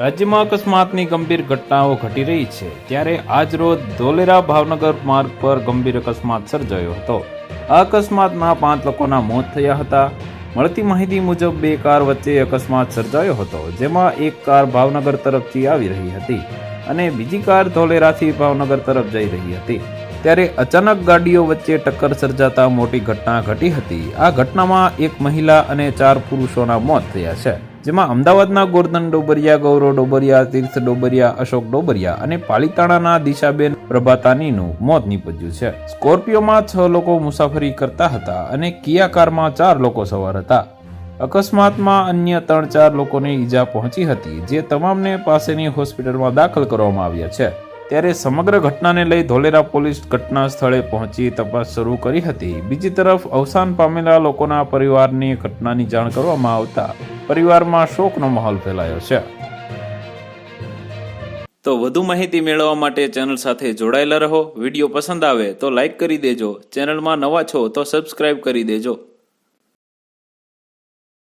રાજ્યમાં અકસ્માતની ગંભીર ઘટનાઓ ઘટી રહી છે, ત્યારે આજ રોજ ધોલેરા ભાવનગર માર્ગ પર ગંભીર અકસ્માત સર્જાયો હતો. અકસ્માતમાં પાંચ લોકોના મોત થયા હતા. મળતી માહિતી મુજબ બે કાર વચ્ચે અકસ્માત સર્જાયો હતો, જેમાં એક કાર ભાવનગર તરફથી આવી રહી હતી અને બીજી કાર ધોલેરાથી ભાવનગર તરફ જઈ રહી હતી. ત્યારે અચાનક ગાડીઓ વચ્ચે ટક્કર સર્જાતા મોટી ઘટના ઘટી હતી. આ ઘટનામાં એક મહિલા અને ચાર પુરુષોના મોત થયા છે, જેમાં અમદાવાદના ગોરધન ડોબરિયા, ગૌરવ ડોબરિયા, તીર્થ ડોબરિયા, અશોક ડોબરિયા અને પાલિતાણાના દિશાબેન પ્રભાતાનીનું મોત નીપજ્યું છે. સ્કોર્પિયોમાં છ લોકો મુસાફરી કરતા હતા અને કિયા કારમાં ચાર લોકો સવાર હતા. અકસ્માતમાં અન્ય ત્રણ ચાર લોકોને ઈજા પહોંચી હતી, જે તમામને પાસેની હોસ્પિટલમાં દાખલ કરવામાં આવ્યા છે. ત્યારે સમગ્ર ઘટનાને લઈ ધોલેરા પોલીસ ઘટના સ્થળે પહોંચી તપાસ શરૂ કરી હતી. બીજી તરફ, અવસાન પામેલા લોકોના પરિવારની ઘટનાની જાણ કરવામાં આવતા પરિવારમાં શોકનો માહોલ ફેલાયો છે. તો વધુ માહિતી મેળવવા માટે ચેનલ સાથે જોડાયેલા રહો. વીડિયો પસંદ આવે તો લાઈક કરી દેજો. ચેનલમાં નવા છો તો સબસ્ક્રાઇબ કરી દેજો.